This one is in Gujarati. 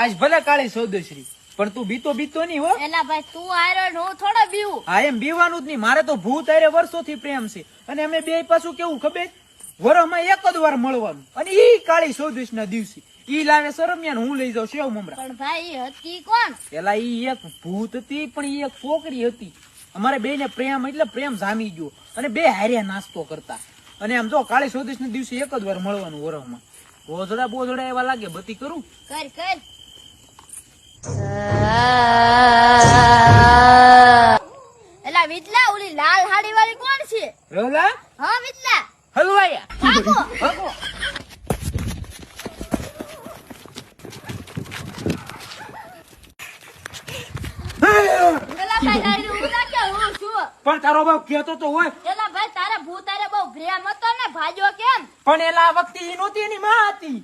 આજ ભલે કાળી સૌદેશ્રી પણ તું બીતો બીતો નહીં હો. એલા ભાઈ તું આયરો હું થોડો બીવું. હા એમ બીવાનું જ નહીં. મારે તો ભૂત આયરે વર્ષોથી પ્રેમ છે. અને અમે બે પાછું કેવું ખબર? વરસમાં એક જ વાર મળવાનું. અને ઈ કાળી ચૌદશ ના દિવસે. ઈ લાવે સરમિયાન હું લઈ જાઉં સેવ મમરા. પણ ભાઈ હતી કોણ? પેલા ઈ એક ભૂત હતી પણ ઈ એક છોકરી હતી. અમારે બે ને પ્રેમ એટલે પ્રેમ જામી ગયો. અને બે હાર્યા નાસ્તો કરતા. અને આમ જો કાળી ચૌદશ ના દિવસે એક જ વાર મળવાનું વરસમાં ગોધડા બોધડા એવા લાગે બધી કરું? કર કર. એલા વિટલા ઓલી લાલ હાડી વાળી કોણ છે? રોલા હા વિટલા. હલવાયા ભાગો. ભાગો. એલા ભાઈ તારી ઉડા કે હું છું. પણ તારો ભાવ કેતો તો હોય. એલા ભાઈ તારા ભૂતારે બહુ ગ્રેમ હતો ને ભાજો કેમ? પણ એલા વખતે ઈ નહોતી એની માં હતી.